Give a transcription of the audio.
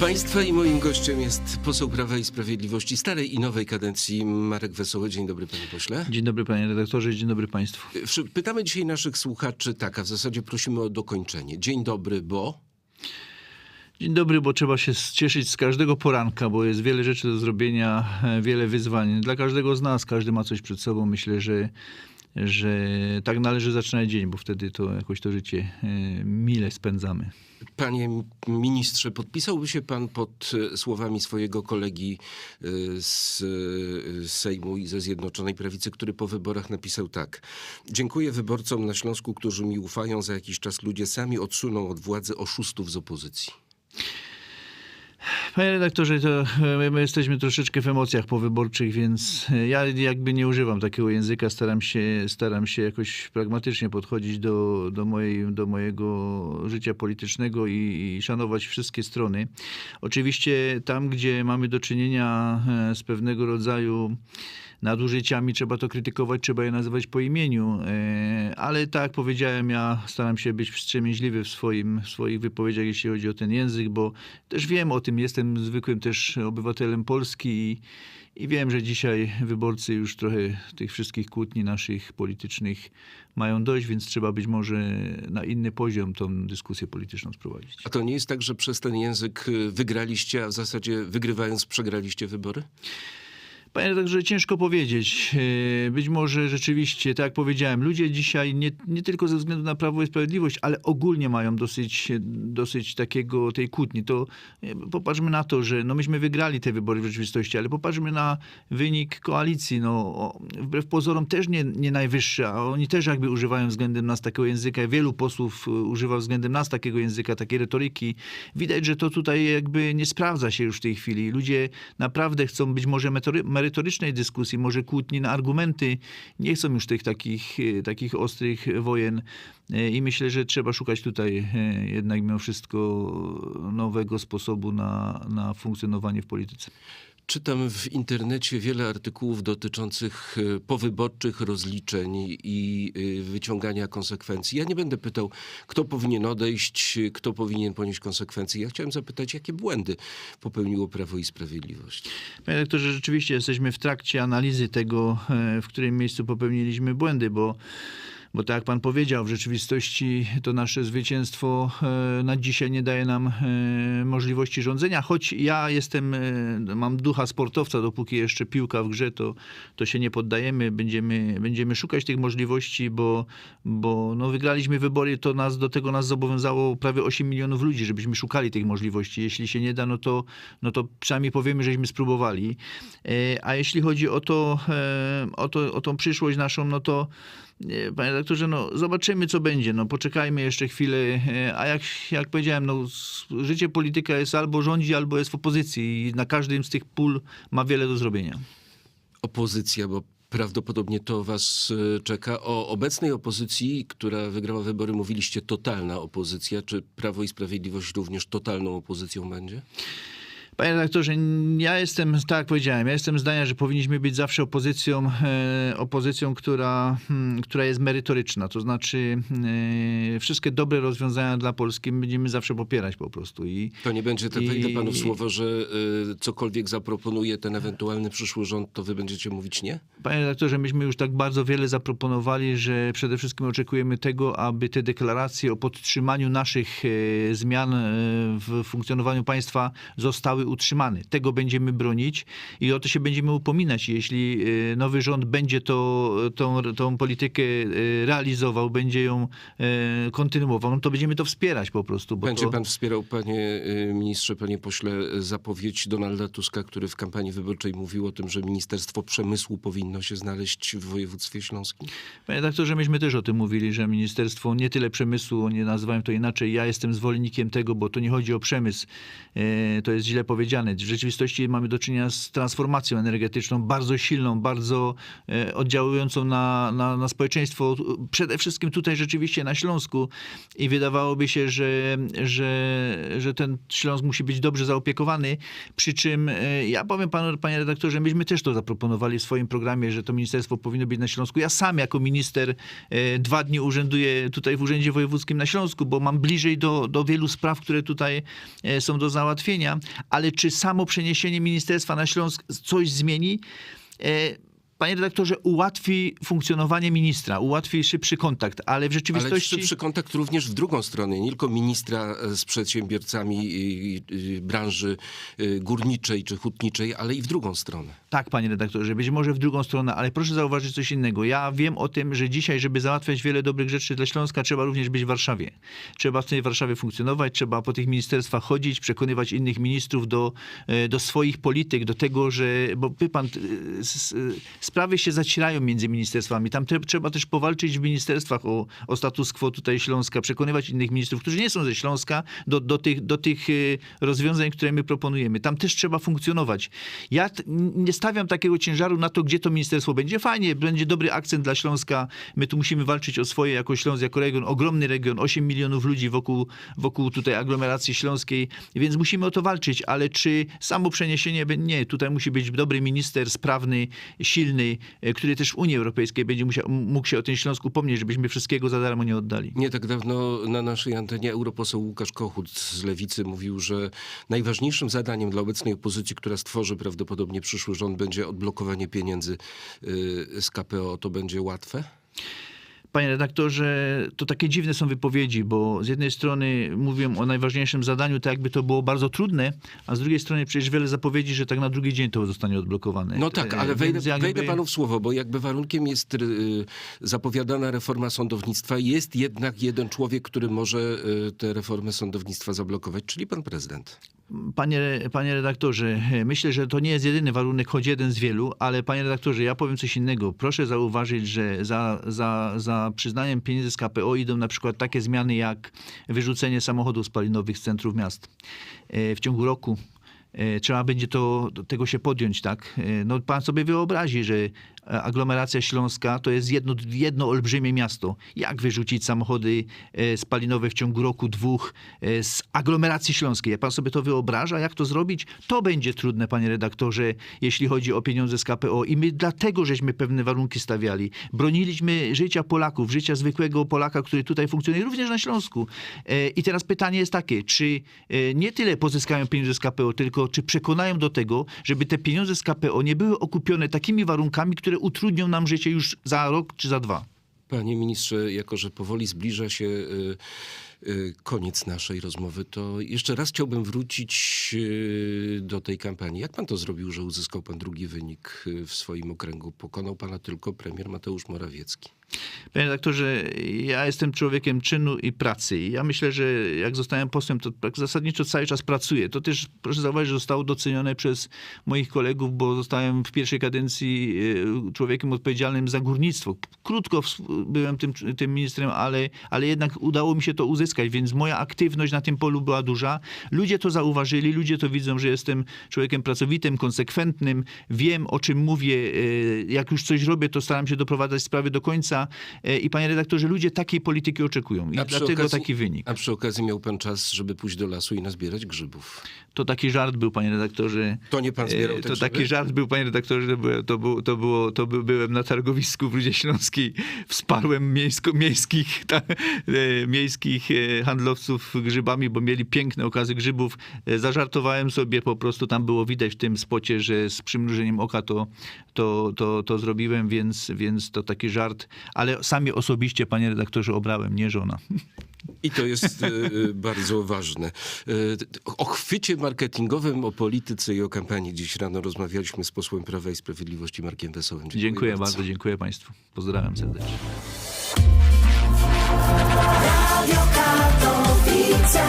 Państwa i moim gościem jest poseł Prawa i Sprawiedliwości starej i nowej kadencji Marek Wesoły. Dzień dobry panie pośle. Dzień dobry panie redaktorze, dzień dobry państwu. Wszy- Pytamy dzisiaj naszych słuchaczy tak, a w zasadzie prosimy o dokończenie. Dzień dobry, bo... Dzień dobry, bo trzeba się cieszyć z każdego poranka, bo jest wiele rzeczy do zrobienia, e, wiele wyzwań. Dla każdego z nas, każdy ma coś przed sobą. Myślę, że, że tak należy zaczynać dzień, bo wtedy to jakoś to życie e, mile spędzamy. Panie ministrze, podpisałby się pan pod e, słowami swojego kolegi e, z Sejmu i ze Zjednoczonej Prawicy, który po wyborach napisał tak. Dziękuję wyborcom na Śląsku, którzy mi ufają. Za jakiś czas ludzie sami odsuną od władzy oszustów z opozycji. Panie redaktorze, to e, my jesteśmy troszeczkę w emocjach powyborczych, więc e, ja jakby nie używam takiego języka, staram się, staram się jakoś pragmatycznie podchodzić do, do, mojej, do mojego życia politycznego i, i szanować wszystkie strony. Oczywiście tam, gdzie mamy do czynienia e, z pewnego rodzaju nadużyciami, trzeba to krytykować, trzeba je nazywać po imieniu, e, ale tak jak powiedziałem, ja staram się być wstrzemięźliwy w, swoim, w swoich wypowiedziach, jeśli chodzi o ten język, bo też wiem o tym, jestem zwykłym też obywatelem Polski i, i wiem, że dzisiaj wyborcy już trochę tych wszystkich kłótni naszych politycznych mają dość, więc trzeba być może na inny poziom tą dyskusję polityczną sprowadzić. A to nie jest tak, że przez ten język wygraliście, a w zasadzie wygrywając przegraliście wybory? Panie redaktorze, ciężko powiedzieć. E, Być może rzeczywiście, tak jak powiedziałem, ludzie dzisiaj nie, nie tylko ze względu na Prawo i Sprawiedliwość, ale ogólnie mają dosyć, dosyć takiego, tej kłótni. To e, popatrzmy na to, że no myśmy wygrali te wybory w rzeczywistości, ale popatrzmy na wynik koalicji. No, wbrew pozorom też nie, nie najwyższy, a oni też jakby używają względem nas takiego języka. Wielu posłów e, używa względem nas takiego języka, takiej retoryki. Widać, że to tutaj jakby nie sprawdza się już w tej chwili. Ludzie naprawdę chcą być może metory- merytorycznej dyskusji, może kłótni na argumenty. Nie chcą już tych takich, e, takich ostrych wojen E, i myślę, że trzeba szukać tutaj e, jednak mimo wszystko nowego sposobu na, na funkcjonowanie w polityce. Czytam w internecie wiele artykułów dotyczących e, powyborczych rozliczeń i e, wyciągania konsekwencji. Ja nie będę pytał, kto powinien odejść, kto powinien ponieść konsekwencje. Ja chciałem zapytać, jakie błędy popełniło Prawo i Sprawiedliwość. Panie doktorze, rzeczywiście jesteśmy w trakcie analizy tego, e, w którym miejscu popełniliśmy błędy, bo bo tak jak pan powiedział, w rzeczywistości to nasze zwycięstwo e, na dzisiaj nie daje nam e, możliwości rządzenia, choć ja jestem, e, mam ducha sportowca, dopóki jeszcze piłka w grze, to, to się nie poddajemy, będziemy, będziemy szukać tych możliwości, bo, bo no wygraliśmy wybory, to nas, do tego nas zobowiązało prawie 8 milionów ludzi, żebyśmy szukali tych możliwości. Jeśli się nie da, no to, no to przynajmniej powiemy, żeśmy spróbowali. A jeśli chodzi o to, o, to, o tą przyszłość naszą, no to Panie redaktorze, no zobaczymy co będzie, no poczekajmy jeszcze chwilę, e, a jak, jak powiedziałem, no życie polityka jest albo rządzi, albo jest w opozycji i na każdym z tych pól ma wiele do zrobienia. Opozycja, bo prawdopodobnie to was e, czeka. O obecnej opozycji, która wygrała wybory, mówiliście totalna opozycja. Czy Prawo i Sprawiedliwość również totalną opozycją będzie? Panie redaktorze, ja jestem, tak jak powiedziałem, ja jestem zdania, że powinniśmy być zawsze opozycją, e, opozycją, która, hmm, która jest merytoryczna. To znaczy e, wszystkie dobre rozwiązania dla Polski będziemy zawsze popierać po prostu. I, To nie będzie, to I- wejdę panu słowo, że y, cokolwiek zaproponuje ten ewentualny przyszły rząd, to wy będziecie mówić nie? Panie redaktorze, myśmy już tak bardzo wiele zaproponowali, że przede wszystkim oczekujemy tego, aby te deklaracje o podtrzymaniu naszych e, zmian e, w funkcjonowaniu państwa zostały utrzymane. Tego będziemy bronić i o to się będziemy upominać. Jeśli e, nowy rząd będzie to, tą, tą politykę e, realizował, będzie ją e, kontynuował, no to będziemy to wspierać po prostu. Będzie to... pan wspierał, panie y, ministrze, panie pośle, zapowiedź Donalda Tuska, który w kampanii wyborczej mówił o tym, że Ministerstwo Przemysłu powinno się znaleźć w województwie śląskim? Panie redaktorze, myśmy też o tym mówili, że Ministerstwo nie tyle przemysłu, nie nazywają to inaczej. Ja jestem zwolennikiem tego, bo to nie chodzi o przemysł. To jest źle powiedziane powiedziane. W rzeczywistości mamy do czynienia z transformacją energetyczną bardzo silną, bardzo e, oddziałującą na, na, na społeczeństwo, przede wszystkim tutaj rzeczywiście na Śląsku i wydawałoby się, że, że, że ten Śląsk musi być dobrze zaopiekowany, przy czym e, ja powiem panu, panie redaktorze, myśmy też to zaproponowali w swoim programie, że to ministerstwo powinno być na Śląsku. Ja sam jako minister e, dwa dni urzęduję tutaj w Urzędzie Wojewódzkim na Śląsku, bo mam bliżej do, do wielu spraw, które tutaj są do załatwienia, ale czy samo przeniesienie ministerstwa na Śląsk coś zmieni? E, Panie redaktorze, ułatwi funkcjonowanie ministra, ułatwi szybszy kontakt, ale w Ale rzeczywistości... szybszy kontakt również w drugą stronę, nie tylko ministra e, z przedsiębiorcami branży y, górniczej czy hutniczej, ale i w drugą stronę. Tak, panie redaktorze, być może w drugą stronę, ale proszę zauważyć coś innego. Ja wiem o tym, że dzisiaj, żeby załatwiać wiele dobrych rzeczy dla Śląska, trzeba również być w Warszawie. Trzeba w tej Warszawie funkcjonować, trzeba po tych ministerstwach chodzić, przekonywać innych ministrów do, e, do swoich polityk, do tego, że, bo pan, s- sprawy się zacierają między ministerstwami. Tam te, trzeba też powalczyć w ministerstwach o, o status quo tutaj Śląska, przekonywać innych ministrów, którzy nie są ze Śląska, do, do, tych, do tych e, rozwiązań, które my proponujemy. Tam też trzeba funkcjonować. Ja nie stawiam takiego ciężaru na to, gdzie to ministerstwo będzie. Fajnie, będzie dobry akcent dla Śląska. My tu musimy walczyć o swoje jako Śląsk, jako region, ogromny region, 8 milionów ludzi wokół, wokół tutaj aglomeracji śląskiej, więc musimy o to walczyć, ale czy samo przeniesienie, nie, tutaj musi być dobry minister, sprawny, silny, e, który też w Unii Europejskiej będzie musiał, mógł się o ten Śląsk upomnieć, żebyśmy wszystkiego za darmo nie oddali. Nie tak dawno na naszej antenie europoseł Łukasz Kochut z Lewicy mówił, że najważniejszym zadaniem dla obecnej opozycji, która stworzy prawdopodobnie przyszły rząd, będzie odblokowanie pieniędzy y, z KPO. To będzie łatwe? Panie redaktorze, to takie dziwne są wypowiedzi, bo z jednej strony mówią o najważniejszym zadaniu, tak jakby to było bardzo trudne, a z drugiej strony przecież wiele zapowiedzi, że tak na drugi dzień to zostanie odblokowane. No tak, E, ale wejdę, więc jakby- wejdę panu w słowo, bo jakby warunkiem jest y, zapowiadana reforma sądownictwa. Jest jednak jeden człowiek, który może y, tę reformę sądownictwa zablokować, czyli pan prezydent. Panie, panie redaktorze, myślę, że to nie jest jedyny warunek, choć jeden z wielu, ale panie redaktorze, ja powiem coś innego. Proszę zauważyć, że za, za, za przyznaniem pieniędzy z KPO idą na przykład takie zmiany jak wyrzucenie samochodów spalinowych z centrów miast e, w ciągu roku. E, Trzeba będzie to, tego się podjąć, tak? E, No, pan sobie wyobrazi, że e, aglomeracja śląska to jest jedno, jedno olbrzymie miasto. Jak wyrzucić samochody spalinowe w ciągu roku, dwóch z aglomeracji śląskiej? Jak pan sobie to wyobraża, jak to zrobić? To będzie trudne, panie redaktorze, jeśli chodzi o pieniądze z KPO. I my dlatego żeśmy pewne warunki stawiali. Broniliśmy życia Polaków, życia zwykłego Polaka, który tutaj funkcjonuje, również na Śląsku. I teraz pytanie jest takie, czy nie tyle pozyskają pieniądze z KPO, tylko czy przekonają do tego, żeby te pieniądze z KPO nie były okupione takimi warunkami, które utrudnią nam życie już za rok czy za dwa. Panie ministrze, jako że powoli zbliża się y, y, koniec naszej rozmowy, to jeszcze raz chciałbym wrócić y, do tej kampanii. Jak pan to zrobił, że uzyskał pan drugi wynik y, w swoim okręgu? Pokonał pana tylko premier Mateusz Morawiecki. Panie redaktorze, ja jestem człowiekiem czynu i pracy. Ja myślę, że jak zostałem posłem, to tak zasadniczo cały czas pracuję. To też, proszę zauważyć, że zostało docenione przez moich kolegów, bo zostałem w pierwszej kadencji człowiekiem odpowiedzialnym za górnictwo. Krótko byłem tym, tym ministrem, ale, ale jednak udało mi się to uzyskać, więc moja aktywność na tym polu była duża. Ludzie to zauważyli, ludzie to widzą, że jestem człowiekiem pracowitym, konsekwentnym, wiem o czym mówię. e, Jak już coś robię, to staram się doprowadzać sprawy do końca. E, I panie redaktorze, ludzie takiej polityki oczekują. I dlatego okazji- taki wynik. A przy okazji miał pan czas, żeby pójść do lasu i nazbierać grzybów. To taki żart był, panie redaktorze. To nie pan zbierał E, To grzyby? taki żart był, panie redaktorze, to, było, to, było, to, było, to by, byłem na targowisku w Rudzie Śląskiej. Wsparłem miejsko, miejskich, ta, miejskich handlowców grzybami, bo mieli piękne okazy grzybów. E, Zażartowałem sobie, po prostu tam było widać w tym spocie, że z przymrużeniem oka to, to, to, to zrobiłem, więc, więc to taki żart. Ale sami osobiście, panie redaktorze, obrałem, nie żona. I to jest e, e, bardzo ważne. O chwycie marketingowym, o polityce i o kampanii dziś rano rozmawialiśmy z posłem Prawa i Sprawiedliwości Markiem Wesołym. Dziękuję bardzo, dziękuję państwu. Pozdrawiam serdecznie. Radio Katowice.